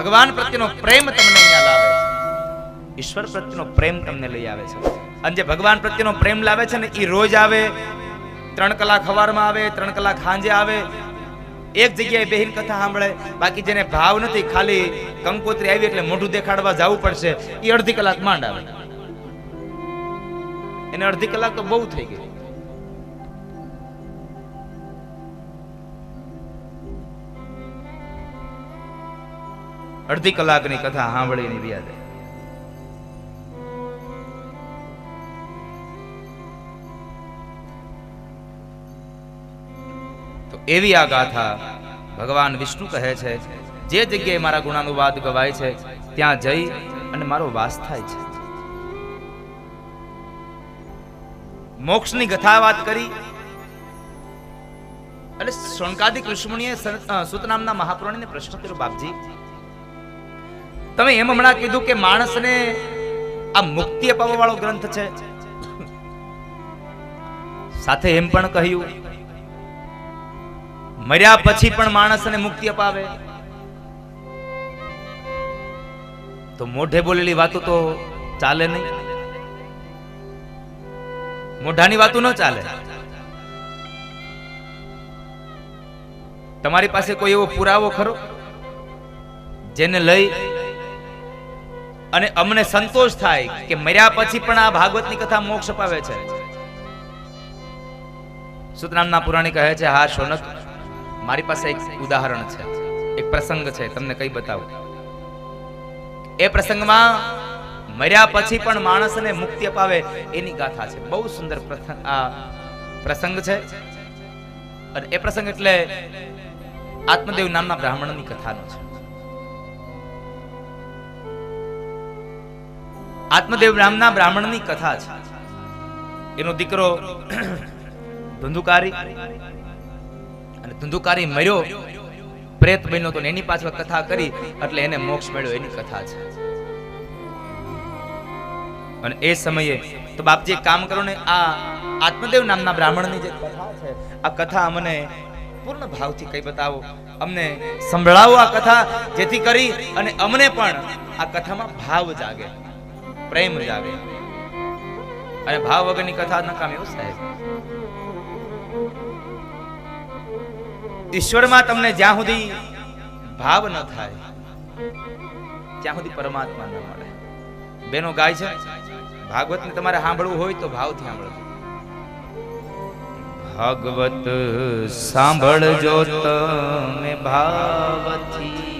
ભગવાન પ્રત્યેનો પ્રેમ તમને અહીંયા લાવે છે. ઈશ્વર પ્રત્યેનો પ્રેમ તમને લઈ આવે છે. અને જે ભગવાન પ્રત્યેનો પ્રેમ લાવે છે ને એ રોજ આવે, ત્રણ કલાક સવારમાં આવે, ત્રણ કલાક સાંજે આવે, એક જગ્યાએ બેહીન કથા સાંભળે, બાકી જેને ભાવ નથી, ખાલી કંકોત્રી આવી એટલે મોઢું દેખાડવા જવું પડશે એ અડધી કલાક માંડ આવે. એને અડધી કલાક તો બહુ થઈ ગઈ. અડધી કલાકની કથા સાંભળીને રહ્યા જાય એવી આ ગાથા ભગવાન વિષ્ણુ કહે છે, જે જગ્યાએ મારા ગુણાનુવાદ ગવાય છે, ત્યાં જઈ અને મારો વાસ થાય છે. મોક્ષની કથા વાત કરી એટલે શોણકાદિક ઋષિમુનિએ સુતનામના મહાપુરાણીને પ્રશ્ન કર્યો, બાપજી તમે એમ હમણાં કીધું કે માણસને આ મુક્તિ અપાવવા વાળો ગ્રંથ છે? સાથે એમ પણ કહ્યું, મર્યા પછી પણ માણસને મુક્તિ અપાવે. તો મોઢે બોલેલી વાતો તો ચાલે નહીં. મોઢાની વાતો ન ચાલે. તમારી પાસે કોઈ એવો પુરાવો ખરો? જેને લઈ અને અમને સંતોષ થાય કે મર્યા પછી પણ આ ભાગવતની કથા મોક્ષ અપાવે છે. સુતરામના પુરાણી કહે છે, હા શોનક મારી પાસે એક ઉદાહરણ છે. એક પ્રસંગ છે, તમને કઈ બતાવું. એ પ્રસંગમાં મર્યા પછી પણ માણસને મુક્તિ અપાવે એની ગાથા છે. બહુ સુંદર આ પ્રસંગ છે. અને એ પ્રસંગ એટલે આત્મદેવ નામના બ્રાહ્મણની કથાનો છે. આત્મદેવ નામના બ્રાહ્મણની કથા છે. એનો દીકરો ધંધુકારી અને ધંધુકારી મર્યો. પ્રેત બન્યો તો એની પાછળ કથા કરી એટલે એને મોક્ષ મળ્યો એની કથા છે. અને એ સમયે તો બાપજી કામ કરો ને, આ આત્મદેવ નામના બ્રાહ્મણની જે કથા છે, આ કથા અમને પૂર્ણ ભાવથી કઈ બતાવો. અમને સંભળાવો આ કથા જેથી કરી અને અમને પણ આ કથામાં ભાવ જાગે. પ્રેમ જાગે. અને ભાવ વગરની કથા નકામી એવું સાહેબ. ઈશ્વરમાં તમને જ્યાં સુધી ભાવ ન થાય, ત્યાં સુધી પરમાત્મા ન મળે. બેનો ગાય છે, ભાગવતને તમારે સાંભળવું હોય તો ભાવથી સાંભળો ભાગવત સાંભળજો તમે ભાવથી.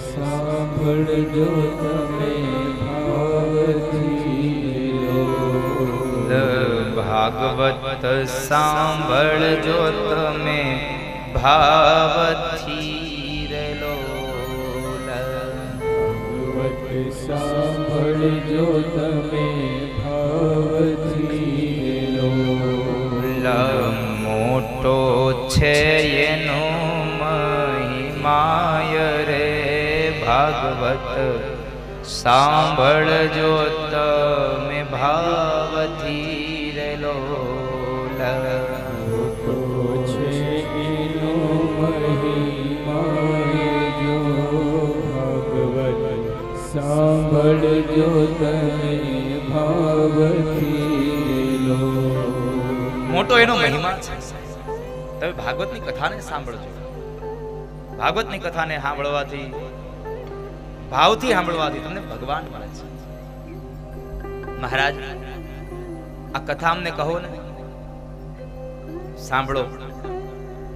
સાંભળજો તમે ભાગવત સાંભળજો તમે ભાવથી ભગવત સાંભળજો તમે ભાવથી મોટો છે ભાગવત સાંભળજો તમે ભાવથી રેલો સાંભળજો તમે ભાવથી લો મોટો એનો મહિમા છે. તમે ભાગવતની કથાને સાંભળજો ભાગવતની કથાને સાંભળવાથી ભાવથી સાંભળવાથી તમને ભગવાન મળે છે. મહારાજ, આ કથા અમને કહો ને. સાંભળો.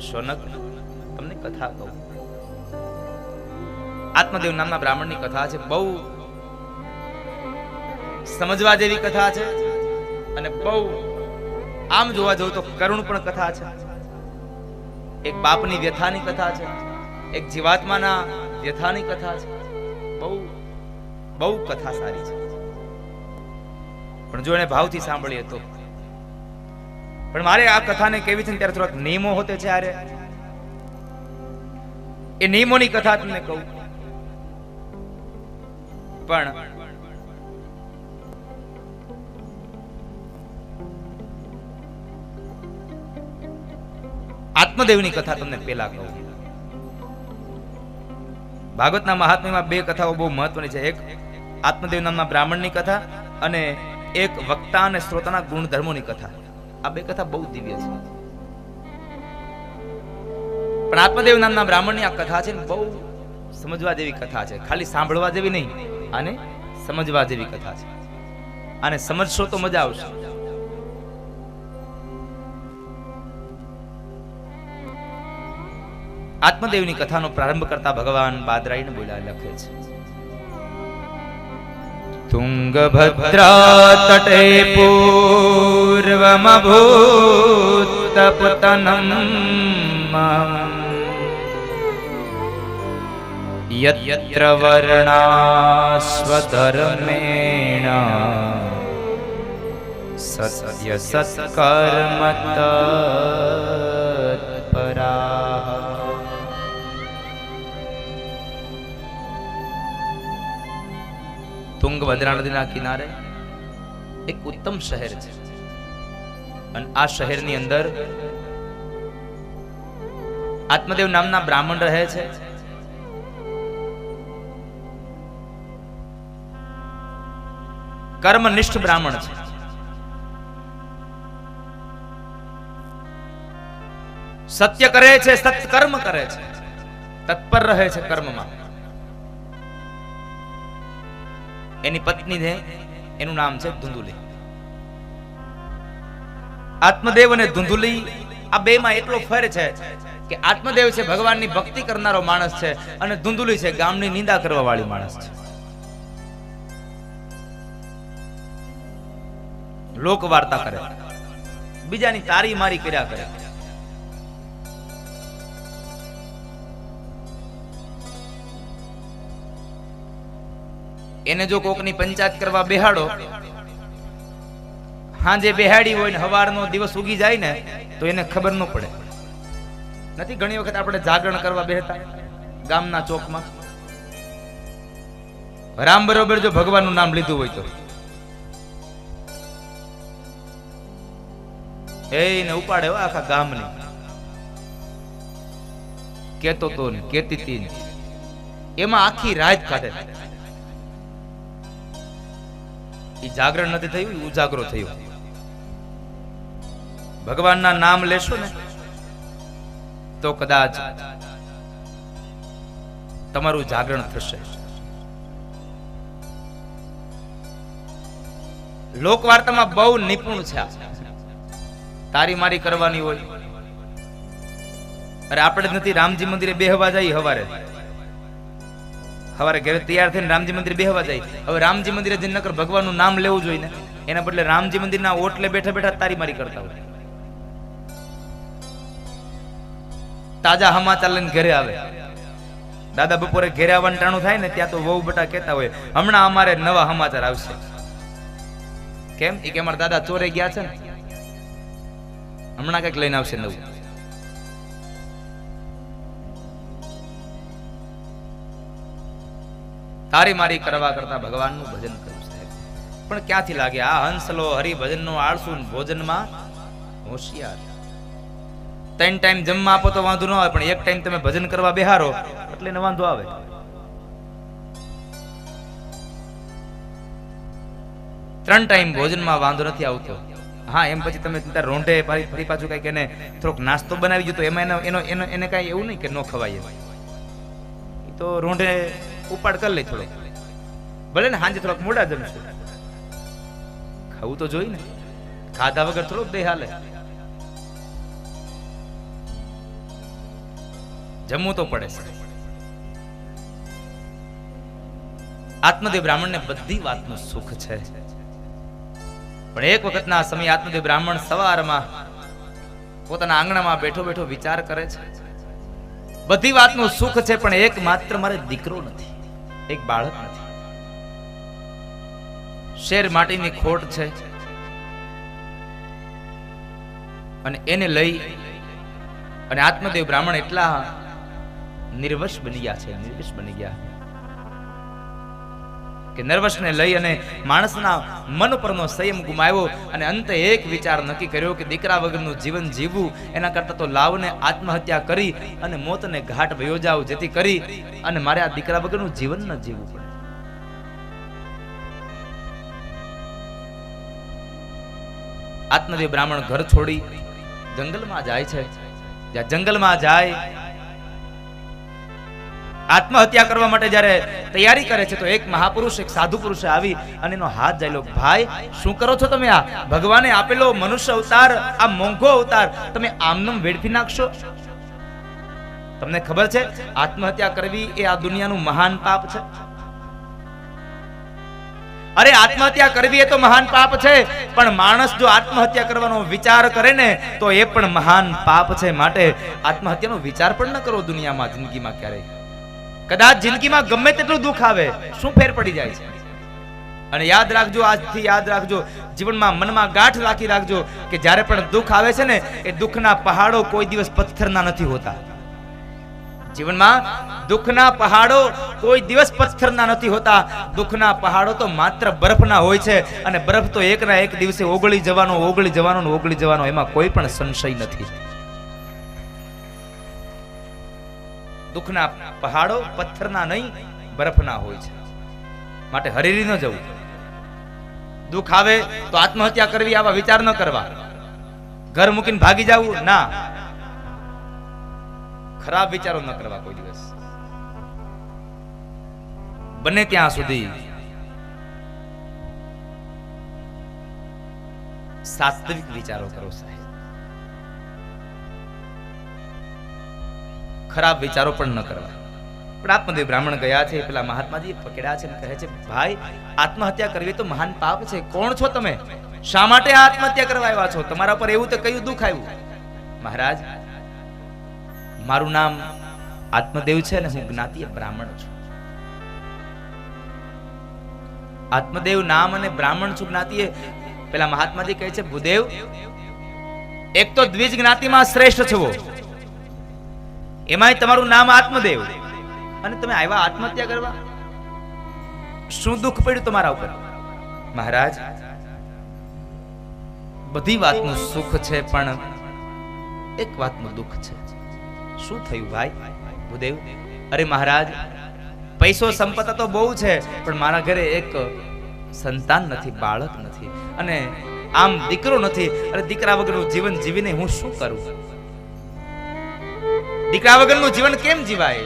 સોનક, તમને કથા કહું. આત્મદેવ નામના બ્રાહ્મણની કથા છે, બહુ સમજવા જેવી કથા છે અને બહુ આમ જોવા જવું તો કરુણ પણ કથા છે. એક બાપની વ્યથાની કથા છે, એક જીવાત્માના વ્યથાની કથા છે. બહુ કથા સારી છે. પણ જો એને ભાવથી સાંભળીએ તો? પણ મારે આ કથાને કેવી છે ત્યારે થોડાક નિયમો હોતે છે આરે? એ નિયમોની કથા તમને કહું. પણ આત્મદેવની કથા તમને પેલા કહું. ભાગવતના મહાત્મ્યમાં બે કથાઓ બહુ મહત્વની છે. એક આત્મદેવ નામના બ્રાહ્મણની કથા અને એક વક્તા અને શ્રોતાના ગુણધર્મોની કથા. આ બે કથા બહુ દિવ્ય છે. પણ આત્મદેવ નામના બ્રાહ્મણની આ કથા છે બહુ સમજવા જેવી કથા છે. ખાલી સાંભળવા જેવી નહીં, અને સમજવા જેવી કથા છે. અને સમજશો તો મજા આવશે. આત્મદેવની કથાનો પ્રારંભ કરતા ભગવાન બાદરાઈને બોલ્યા, લખે છે. तुङ्गभद्रातटे पूर्वमभूतपुतनम् यत्र वर्णास्वधर्मेण सद्यसत्कर्म તુંગભદ્રા નદીના કિનારે એક ઉત્તમ શહેર છે. અને આ શહેરની અંદર આત્મદેવ નામના બ્રાહ્મણ રહે છે. કર્મનિષ્ઠ બ્રાહ્મણ છે. સત્ય કરે છે, સત્કર્મ કરે છે. તત્પર રહે છે કર્મમાં. એની પત્ની છે, એનું નામ છે ધુંધુલી. આત્મદેવ અને ધુંધુલી આ બે માં એટલો ફેર છે કે આત્મદેવ છે ભગવાનની ભક્તિ કરનારો માણસ છે અને ધુંધુલી છે ગામની નિંદા કરવા વાળી માણસ છે. લોક વાર્તા કરે. બીજાની તારી મારી કર્યા કરે. એને જો કોકની પંચાયત કરવા બેહાડો, હાંજે બેહાડી હોય ને હવારનો દિવસ ઉગી જાય ને, તો એને ખબર ન પડે. નથી ઘણી વખત આપણે જાગરણ કરવા બેહતા ગામના ચોકમાં? રામ બરોબર જો ભગવાનનું નામ લીધું હોય તો. એને ઉપાડે આખા ગામની. કેતો તો ને કેતી એમાં આખી રાત કાઢે. જાગરણ નથી થયું ઉજાગરો થયો. ભગવાનના નામ લેશો ને, તો કદાચ તમારું જાગરણ થશે. લોકવાર્તામાં બહુ નિપુણ છે. તારી મારી કરવાની હોય. અરે આપણે નથી, રામજી મંદિરે બેહવા જાય હવારે. હવારે ઘરે તૈયાર થઈને રામજી મંદિર બેહવા જાય. હવે રામજી મંદિરે જઈને નકર ભગવાનનું નામ લેવું જોઈએ ને. એના બદલે રામજી મંદિરના ઓટલે બેઠા બેઠા તારી મારી કરતા હોય. તાજા સમાચાર લઈને ઘરે આવે. દાદા બપોરે ઘેરે આવવાનું ટાણું થાય ને ત્યાં તો વહુ બટા કહેતા હોય, હમણાં અમારે નવા સમાચાર આવશે. કેમ? એ કે અમારા દાદા ચોરે ગયા છે ને. હમણાં કંઈક લઈને આવશે નવું. તારી મારી કરવા કરતા ભગવાનનું ભજન કરું સાહેબ. પણ ક્યાંથી લાગે? આ હંસલો હરિભજનનો આળસુ ભોજનમાં હોશિયાર. ત્રણ ટાઈમ જમવા આપો તો વાંધો ન આવે, પણ એક ટાઈમ તમે ભજન કરવા બેહારો, એટલે એને વાંધો આવે. ત્રણ ટાઈમ ભોજનમાં વાંધો નથી આવતો. હા, એમ પછી તમે રોંઢે ફરી પાછું કંઈક એને થોડોક નાસ્તો બનાવી દીધો એમાં એનો એનો એને કાંઈ એવું નહીં કે ન ખવાય તો રોંઢે ઉપાડ કરી લે થોડો ભલે ને સાંજે થોડોક મોડા જમશું. ખાવું તો જોઈ ને. ખાધા વગર થોડોક દેહ હાલે. જમવું તો પડે છે. આત્મદેવ બ્રાહ્મણને બધી વાતનું સુખ છે. પણ એક વખતના સમય આત્મદેવ બ્રાહ્મણ સવારમાં પોતાના આંગણામાં બેઠો બેઠો વિચાર કરે છે. બધી વાતનું સુખ છે, પણ એક માત્ર મારે દીકરો નથી. એક બાળક નથી શેર માટીની ખોટ છે. અને એને લઈ અને આત્મદેવ બ્રાહ્મણ એટલા નિર્વશ બની ગયા છે નિર્વશ બની ગયા. કે નર્વસને લઈ અને માણસના મન પરનો સંયમ ગુમાવ્યો અને અંતે એક વિચાર નક્કી કર્યો કે દીકરા વગરનું જીવન જીવવું એના કરતાં તો લાવને આત્મહત્યા કરી અને મોતને ઘાટ વયો જેથી કરી અને મારે આ દીકરા વગરનું જીવન ન જીવવું પડે. આત્મદેવ બ્રાહ્મણ ઘર છોડી જંગલમાં જાય છે. જ્યાં જંગલમાં જાય આત્મહત્યા કરવા માટે જ્યારે તૈયારી કરે છે, તો એક મહાપુરુષ, એક સાધુ પુરુષે આવી અને એનો હાથ જાય ભાઈ, શું કરો છો તમે આ? ભગવાને આપેલો મનુષ્ય અવતાર, આ મોંઘો અવતાર, તમે આમનમ વેડફી નાખશો? તમને ખબર છે, આત્મહત્યા કરવી એ આ દુનિયાનું મહાન પાપ છે? અરે, આત્મહત્યા કરવી એ તો મહાન પાપ છે, પણ માણસ જો આત્મહત્યા કરવાનો વિચાર કરે ને, તો એ પણ મહાન પાપ છે. માટે આત્મહત્યાનો વિચાર પણ ન કરો દુનિયામાં, જિંદગીમાં ક્યારેય. કદાચ જિંદગીમાં ગમે તેટલું દુઃખ આવે, શું ફેર પડી જાય છે? અને યાદ રાખજો, આજથી યાદ રાખજો, જીવનમાં મનમાં ગાંઠ રાખી રાખજો કે જ્યારે પણ દુઃખ આવે છે ને, એ દુઃખના પહાડો કોઈ દિવસ પથ્થરના નથી હોતા. જીવનમાં દુઃખના પહાડો કોઈ દિવસ પથ્થરના નથી હોતા. દુઃખના પહાડો તો માત્ર બરફના હોય છે અને બરફ તો એકના એક દિવસે ઓગળી જવાનો ઓગળી જવાનો ઓગળી જવાનો, એમાં કોઈ પણ સંશય નથી. દુઃખના પહાડો પથ્થરના નહીં, બરફના હોય છે. માટે હરેરી ન જવું. દુઃખ આવે તો આત્મહત્યા કરવી, આવા વિચાર ન કરવા. ઘર મૂકીને ભાગી જવું, ના. ખરાબ વિચારો ન કરવા કોઈ દિવસ. બને ત્યાં સુધી. સાત્વિક વિચારો કરો સાહેબ. ખરાબ વિચારો પણ ન કરવા. પણ આત્મદેવ બ્રાહ્મણ ગયા છે, પેલા મહાત્માજી પકડ્યા છે અને કહે છે, ભાઈ, આત્મહત્યા કરવી તો મહાન પાપ છે. કોણ છો તમે? શા માટે આત્મહત્યા કરવા આવ્યા છો? તમારા પર એવું તો કયું દુઃખ આવ્યું? મહારાજ, મારું નામ આત્મદેવ છે અને હું જ્ઞાતિય બ્રાહ્મણ છું. આત્મદેવ નામ અને બ્રાહ્મણ છું જ્ઞાતિએ. પેલા મહાત્માજી કહે છે, ભૂદેવ, એક તો દ્વિજ જ્ઞાતિમાં શ્રેષ્ઠ છો. એમાંય તમારું નામ આત્મદેવ. અને તમે આવ્યા આત્મહત્યા કરવા? શું દુઃખ પડ્યું તમારા ઉપર? મહારાજ, બધી વાતનું સુખ છે, પણ એક વાતનું દુઃખ છે. શું થયું ભાઈ, ભૂદેવ? અરે મહારાજ, પૈસો સંપત્તિ તો બહુ છે, પણ મારા ઘરે એક સંતાન નથી, બાળક નથી. અને આમ દીકરો નથી. અને દીકરા વગરનું જીવન જીવીને હું શું કરું? દીકરા વગરનું જીવન કેમ જીવાય?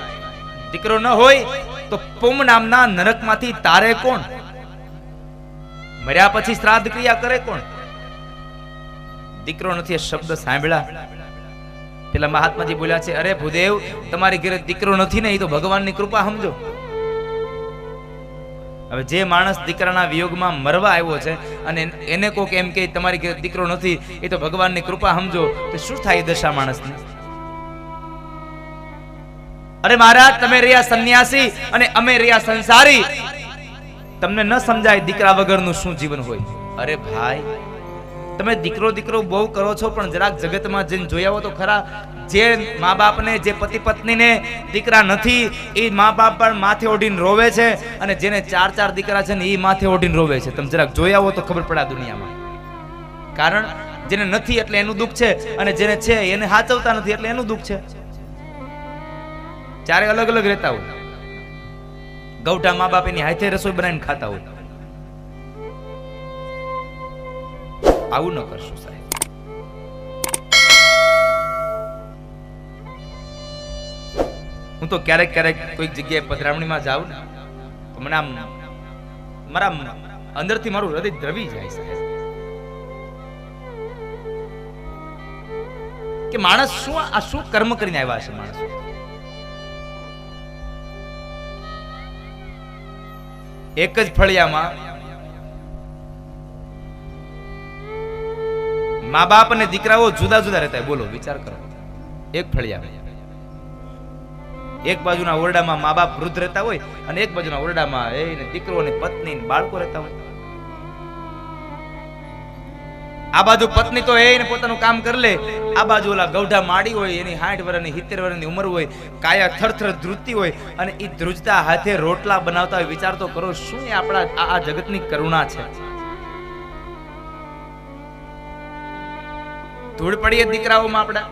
દીકરો ન હોય તો પુમ નામના નરકમાંથી તારે કોણ? મર્યા પછી શ્રાદ્ધ ક્રિયા કરે કોણ? દીકરો નથી શબ્દ સાંભળ્યા. પેલા મહાત્માજી બોલ્યા છે, અરે ભૂદેવ, તમારી ઘરે દીકરો નથી ને, એ તો ભગવાનની કૃપા સમજો. હવે જે માણસ દીકરાના વિયોગમાં મરવા આવ્યો છે અને એને કોક એમ કે, તમારી ઘરે દીકરો નથી, એ તો ભગવાનની કૃપા સમજો, તો શું થાય દશા માણસની? અરે મહારાજ, તમે રહ્યા સંન્યાસી અને અમે રહ્યા સંસારી. તમને ન સમજાય દીકરા વગરનું શું જીવન હોય. અરે ભાઈ, તમે દીકરો દીકરો બહુ કરો છો, પણ જરાક જગતમાં જઈને જોઈ આવો તો ખરા. જે મા બાપને જે પતિ પત્નીને દીકરા નથી, એ મા બાપ પણ માથે ઓઢીને રોવે છે અને જેને ચાર ચાર દીકરા છે ને એ માથે ઓઢીને રોવે છે. તમે જરાક જોઈ આવો તો ખબર પડે દુનિયામાં. કારણ, જેને નથી એટલે એનું દુઃખ છે અને જેને છે એને સાચવતા નથી એટલે એનું દુઃખ છે. ચારે અલગ અલગ રહેતા હોય. ગૌઠા મા બાપ એની હાથે રસોઈ બનાવીને ખાતા હોય. આવું ન કરશો સાહેબ. હું તો ક્યારેક ક્યારેક કોઈક જગ્યાએ પધરામણીમાં જાઉં ને, તો મને આમ, મારા અંદરથી મારું હૃદય દ્રવી જાય સાહેબ. કે માણસ શું આ શું કર્મ કરીને આવ્યા છે માણસ? એક જ ફળિયામાં મા બાપ અને દીકરાઓ જુદા જુદા રહેતા. બોલો, વિચાર કરો. એક ફળિયા એક બાજુના ઓરડામાં મા બાપ વૃદ્ધ રહેતા હોય અને એક બાજુના ઓરડામાં એ દીકરો અને પત્ની બાળકો રહેતા હોય. આ બાજુ પત્ની તો એને પોતાનું કામ કરી લે. આ બાજુ ઓલા ગૌઢા માડી હોય, એની સાઠ વર્ષની સિત્તેર વર્ષની ઉંમર હોય, કાયા થરથર ધ્રુજતી હોય અને એ ધ્રુજતા હાથે રોટલા બનાવતા હોય, વિચાર કરો શું આપણા આ જગતની કરુણા છે? ધૂળ પડીએ દીકરાઓમાં આપણા.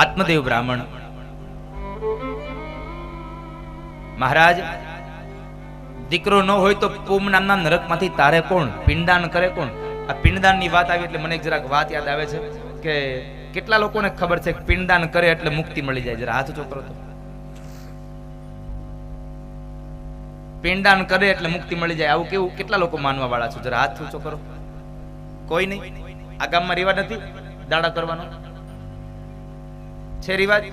આત્મદેવ બ્રાહ્મણ. મહારાજ, દીકરો ન હોય તો પૂમ નામના નરકમાંથી તારે કોણ? પિંડદાન કરે કોણ? આ પિંડદાનની વાત આવી એટલે મને જરાક વાત યાદ આવે છે કે કેટલા લોકોને ખબર છે પિંડદાન કરે એટલે મુક્તિ મળી જાય? જરા હાથ ઊંચો તો. પિંડદાન કરે એટલે મુક્તિ મળી જાય. આવું કેવું? કેટલા લોકો માનવા વાળા છો? જરા હાથ ઊંચો કરો. કોઈ નહીં. આ ગામમાં રિવાજ નથી? દાડા કરવાનો? છે રિવાજ?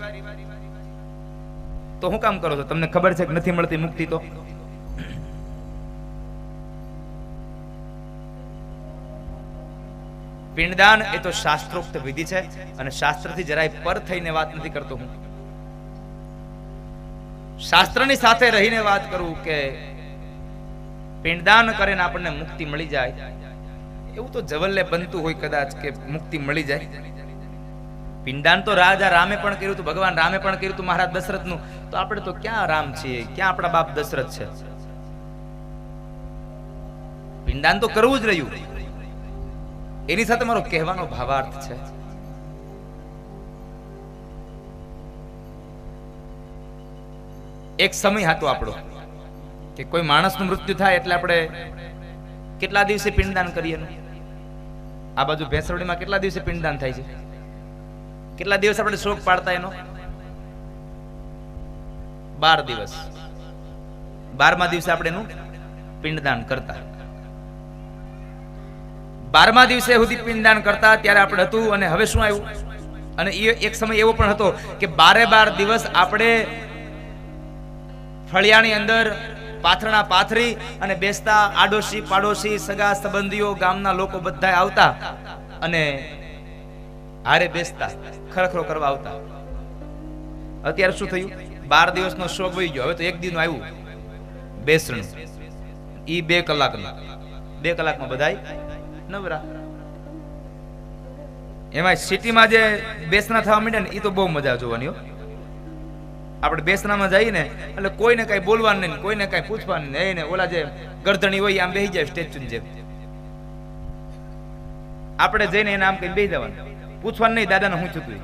તો હું કામ કરો છો? તમને ખબર છે કે નથી મળતી મુક્તિ તો? પિંડદાન એ તો શાસ્ત્રોક્ત વિધિ છે અને શાસ્ત્રથી જરાય પર થઈને વાત નથી કરતો હું. શાસ્ત્રની સાથે રહીને વાત કરું કે પિંડદાન કરીને આપણને મુક્તિ મળી જાય. એવું તો જવલ્લે બનતું હોય કદાચ કે મુક્તિ મળી જાય. પિંડાન તો રાજા રામે પણ કર્યું હતું, ભગવાન રામે પણ કર્યું હતું મહારાજ દશરથનું. તો આપણે તો ક્યાં રામ છીએ? ક્યાં આપણા બાપ દશરથ છે? પિંડાન તો કરવું જ રહ્યું. એની સાથે મારો કહેવાનો ભાવાર્થ છે. એક સમય હતો આપણો કે કોઈ માણસનું મૃત્યુ થાય એટલે આપણે કેટલા દિવસે પિંડદાન કરીએ આ બાજુ ભેંસરડીમાં કેટલા દિવસે પિંડદાન થાય છે? કેટલા દિવસ આપણે શોક પાડતા એનો? બાર દિવસ. બારમા દિવસે આપણે એનું પિંડદાન કરતા. બારમા દિવસે સુધી પિંડદાન કરતા, ત્યારે આપણે હતું અને હવે શું આવ્યું? અને એ એક સમય એવો પણ હતો કે બારે બાર દિવસ આપણે ફળિયાની અંદર પાથરણા પાથરી અને બેસતા આડોશી પાડોશી સગા સંબંધીઓ ગામના લોકો બધા આવતા અને હારે બેસતા, ખરખરો કરવા આવતા. અત્યારે શું થયું? બાર દિવસનો શો વહી ગયો. હવે તો એક દિન આવ્યું. બેસણું ઈ બે કલાકનું. બે કલાકમાં બધાય નવરા. એમાં સિટીમાં જે બેસના થવા માંડે ને એ તો બહુ મજા જોવાની હો. આપણે બેસનામાં જઈએ ને, એટલે કોઈને કઈ બોલવાનું નહીં કોઈને કઈ પૂછવાનું નહીં. ને ઓલા જે ગરદણી હોય આમ બેસી જાય સ્ટેચ્યુ જેમ. આપણે જઈને એને આમ કઈ બેસી જવાનું. પૂછવાનું નહીં, દાદાને હું થતું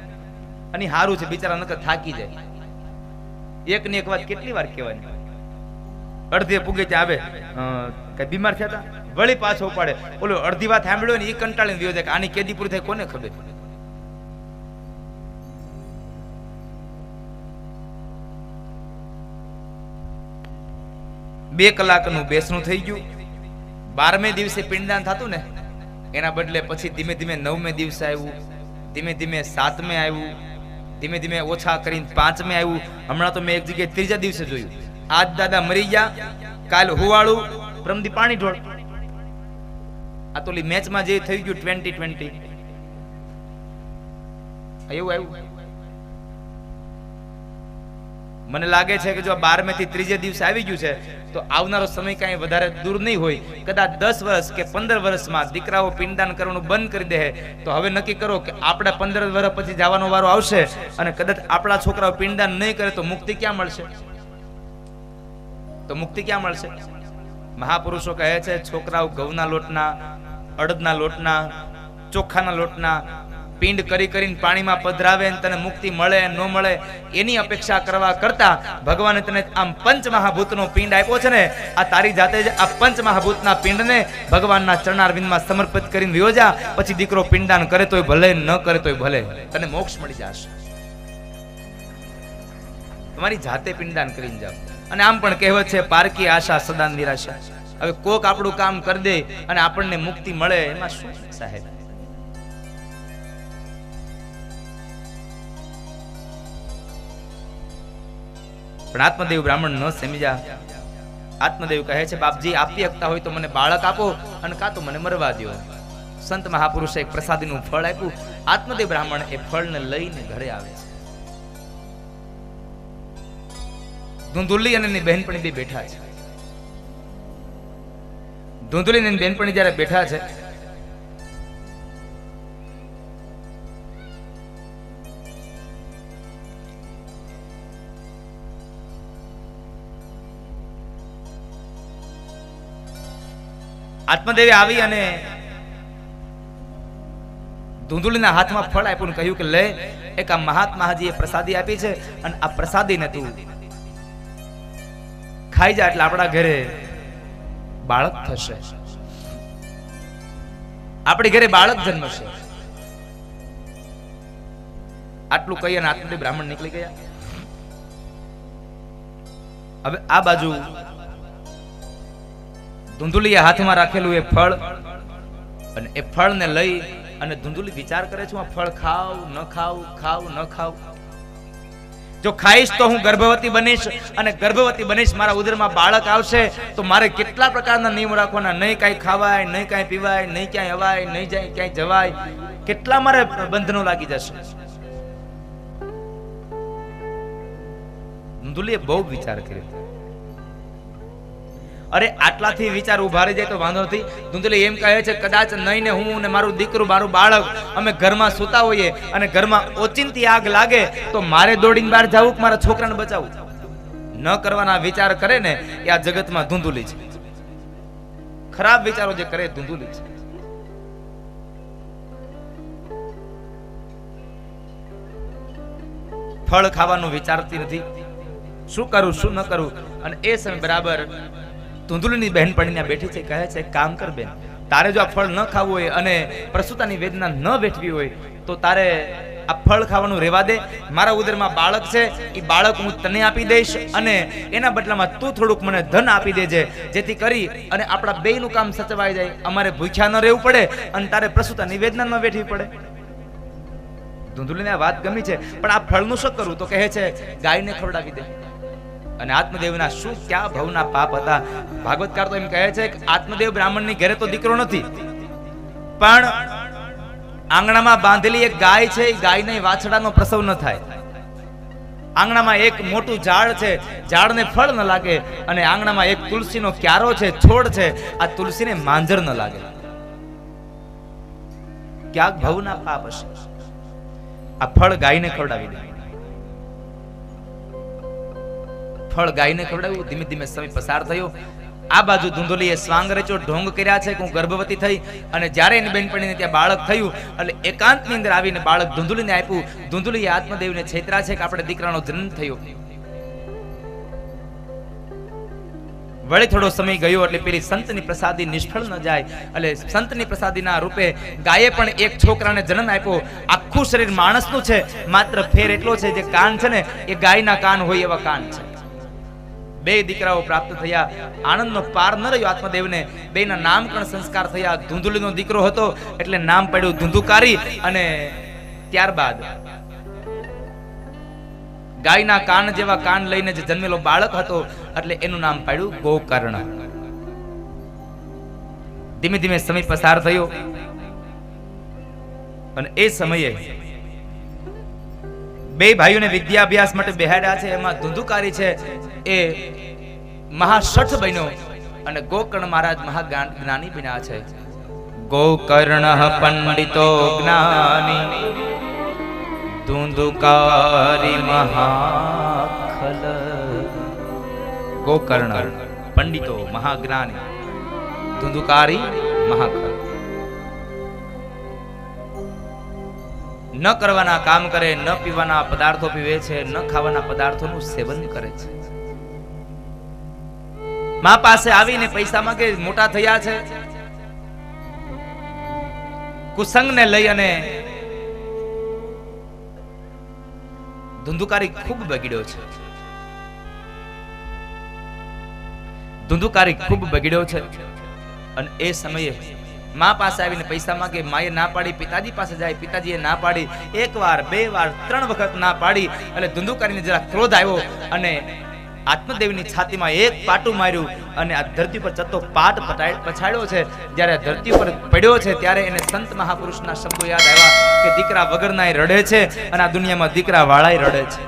અને સારું છે, બિચારા નકર થાકી જાય. એક ને એક વાત કેટલી વાર કહેવાની? અડધે પૂગે ત્યાં આવે. કઈ બીમાર થયા હતા વળી પાછો ઉપાડે. ઓલો અડધી વાત સાંભળ્યો ને એ કંટાળીને કે આની કેદી પૂરી થાય, કોને ખબર? બે કલાકનું બેસણું થઈ ગયું. બારમે દિવસે પિંડદાન થતું ને, એના બદલે પછી ધીમે ધીમે નવમે દિવસે આવ્યું. ધીમે ધીમે સાતમે આવ્યું. ધીમે ધીમે ઓછા કરીને પાંચમે આવ્યું. હમણાં તો મેં એક જગ્યાએ ત્રીજા દિવસે જોયું. આજ દાદા મરી ગયા. કાલ હુવાળું. પ્રમદી પાણી ઢોળ આ તો મેચમાં જે થઈ ગયું ટ્વેન્ટી ટ્વેન્ટી. એવું આવ્યું. મને લાગે છે કે જો બારમે થી ત્રીજે દિવસે આવી ગયું છે તો આવનારો સમય કાંઈ વધારે દૂર નહીં હોય. કદાચ દસ વર્ષ કે પંદર વર્ષમાં દીકરાઓ પિંડદાન કરવાનું બંધ કરી દે તો હવે નક્કી કરો કે આપણે પંદર વર્ષ પછી જવાનો વારો આવશે અને કદાચ આપણા છોકરાઓ પિંડદાન નહીં કરે તો મુક્તિ ક્યાં મળશે? તો મુક્તિ ક્યાં મળશે? મહાપુરુષો કહે છે, છોકરાઓ ઘઉંના લોટના, અડદના લોટના, ચોખાના લોટના પિંડ કરી કરીને પાણીમાં પધરાવે તને મુક્તિ મળે ન મળે એની અપેક્ષા કરવા કરતા ભગવાને તને આમ પંચ મહાભૂતનો પિંડ આપ્યો છે ને, આ તારી જાતે જ આ પંચ મહાભૂતના પિંડને ભગવાનના ચરણારવિંદમાં સમર્પિત કરીને વિયોજા, પછી દીકરો પિંડદાન કરે તોય ભલે, ન કરે તોય ભલે. તને મોક્ષ મળી જશે. તમારી જાતે પિંડદાન કરીને જાઓ. અને આમ પણ કહેવત છે, પારકી આશા સદા નિરાશા. હવે કોક આપણું કામ કરી દે અને આપણને મુક્તિ મળે, એમાં શું સાહેબ? પણ આત્મદેવ બ્રાહ્મણ ન સમજ્યા આત્મદેવ કહે છે, બાપજી આપી શકતા હોય તો મને બાળક આપો અને કાં તો મને મરવા દો સંત મહાપુરુષે એક પ્રસાદીનું ફળ આપ્યું. આત્મદેવ બ્રાહ્મણ એ ફળને લઈને ઘરે આવે છે. ધૂંધુલી અને એની બહેનપણી બે બેઠા છે. ધુંધુલી એની બહેનપણી જ્યારે બેઠા છે આત્મદેવી આવી અને ધુંધુલીના હાથમાં ફળ આપ્યું કહ્યું કે, લે, એક આ મહાત્માજીએ પ્રસાદી આપી છે અને આ પ્રસાદીને તું ખાઈ જા એટલે આપણા ઘરે બાળક થશે. આપણી ઘરે બાળક જન્મશે. આટલું કહી અને આત્મદેવ બ્રાહ્મણ નીકળી ગયા. હવે આ બાજુ ધુંધુલીએ હાથમાં રાખેલું એ ફળ અને એ ફળને લઈ અને ધુંધુલી વિચાર કરે છે ફળ ખાવ ન ખાવ ખાવ ન ખાવ જો ખાઈશ તો હું ગર્ભવતી બનીશ અને ગર્ભવતી બનીશ, મારા ઉદરમાં બાળક આવશે, તો મારે કેટલા પ્રકારના નિયમ રાખવાના? નહીં કાંઈ ખાવાય, નહીં કાંઈ પીવાય, નહીં ક્યાંય અવાય, નહીં જાય, ક્યાંય જવાય. કેટલા મારે બંધનો લાગી જશે? ધુંધુલીએ બહુ વિચાર કર્યો. અરે, આટલાથી વિચાર ઊભા રહી જાય તો વાંધો નથી. ધૂંધલી એમ કહે છે, કદાચ નહીં ને હું ને મારું દીકરું, મારું બાળક અમે ઘરમાં સૂતા હોઈએ અને ઘરમાં ઓચિંતી આગ લાગે, તો મારે દોડીને બહાર જવું કે મારા છોકરાને બચાવવું ન કરવાના વિચાર કરે ને, એ આ જગતમાં ધૂંધુલી છે. ખરાબ વિચારો જે કરે ધૂંધુલી છે. ફળ ખાવાનું વિચારતી નથી. શું કરું, શું ન કરું? અને એ સમય બરાબર ધુંધુલીની બહેનપણીને બેઠી છે, કહે છે કામ કર બેન, તારે જો આ ફળ ન ખાવું હોય અને પ્રસૂતાની વેદના ન વેઠવી હોય, તો તારે આ ફળ ખાવાનું રહેવા દે. મારા ઉદરમાં બાળક છે, એ બાળક હું તને આપી દઈશ અને એના બદલામાં તું થોડુંક મને ધન આપી દેજે, જેથી કરી અને આપણા બેયનું કામ સચવાઈ જાય. અમારે ભૂખ્યા ન રહેવું પડે અને તારે પ્રસૂતાની વેદના ન વેઠવી પડે. ધુંધુલીને આ વાત ગમી છે, પણ આ ફળનું શું કરવું તો કહે છે, ગાયને ખવડાવી દે. અને આત્મદેવના શું, ક્યાં ભવના પાપ હતા? ભાગવતકાર તો એમ કહે છે કે આત્મદેવ બ્રાહ્મણની ઘરે તો દીકરો નથી. પણ આંગણામાં બાંધેલી એક ગાય છે, એ ગાયને વાછડાનો પ્રસવ ન થાય. આંગણામાં એક મોટું ઝાડ છે, ઝાડને ફળ ન લાગે, અને આંગણામાં એક તુલસીનો ક્યારો છે, છોડ છે, આ તુલસીને માંજર ન લાગે. ક્યાંક ભવના પાપ હશે. આ ફળ ગાયને ખવડાવી દે. ફળ ગાયને ખવડાવ્યું, ધીમે ધીમે સમય પસાર થયો. આ બાજુ ધુંધુલીએ સ્વાંગ રચો ઢોંગ કર્યા છે, કે હું ગર્ભવતી થઈ. અને જ્યારે એની બેનપણીને ત્યાં બાળક થયું, એટલે એકાંતની અંદર આવીને બાળક ધૂંધુલીને આપ્યું. ધુંધુલીએ આત્મદેવને છેતરા છે કે આપણે દીકરાનો જન્મ થયો. વળી થોડો સમય ગયો, એટલે પેલી સંતની પ્રસાદી નિષ્ફળ ન જાય. એટલે સંતની પ્રસાદીના રૂપે ગાયે પણ એક છોકરાને જન્મ આપ્યો. આખું શરીર માણસનું છે, માત્ર ફેર એટલો છે જે કાન છે ને, એ ગાયના કાન હોય એવા કાન છે. બે દીકરાઓ પ્રાપ્ત થયા. આનંદનો પાર ન રહ્યો આત્મદેવને બેના નામકરણ સંસ્કાર થયા. ધુંધુલીનો દીકરો હતો એટલે નામ પડ્યું ધૂંધુકારી અને ત્યારબાદ ગાયના કાન જેવા કાન લઈને જે જન્મેલો બાળક હતો એટલે એનું નામ પાડ્યું ગોકર્ણ. ધીમે ધીમે સમય પસાર થયો અને એ સમયે બે ભાઈઓને વિદ્યાભ્યાસ માટે બેહાડ્યા છે, એમાં ધુંધુકારી છે. એ મહાશઠ બન્યો અને ગોકર્ણ મહારાજ મહાજ્ઞાન જ્ઞાની બન્યા છે. ગોકર્ણ પંડિતો જ્ઞાની, ધુંધુકારી મહાખલ. ગોકર્ણ પંડિતો મહાજ્ઞાની, ધુંધુકારી મહાખલ. ન કરવાના કામ કરે, ન પીવાના પદાર્થો પીવે છે, ન ખાવાના પદાર્થોનું સેવન કરે છે. મા પાસે આવીને પૈસા માંગે, મોટા થયા છે. કુસંગને લઈ અને ધુંધુકારી ખૂબ બગડ્યો છે. ધુંધુકારી ખૂબ બગડ્યો છે. અને એ સમયે મા પાસે આવીને પૈસા માંગે, માએ ના પાડી, પિતાજી પાસે જાય, પિતાજીએ ના પાડી એક વાર બે વાર, ત્રણ વખત ના પાડી, એટલે ધુંધુકારીને જરા ક્રોધ આવ્યો અને આત્મદેવની છાતીમાં એક પાટું માર્યું અને આ ધરતી પર ચત્તો પાટ પછાડ્યો છે. જ્યારે ધરતી પર પડ્યો છે, ત્યારે એને સંત મહાપુરુષના શબ્દો યાદ આવ્યા કે દીકરા વગરના રડે છે અને આ દુનિયામાં દીકરા વાળાય રડે છે.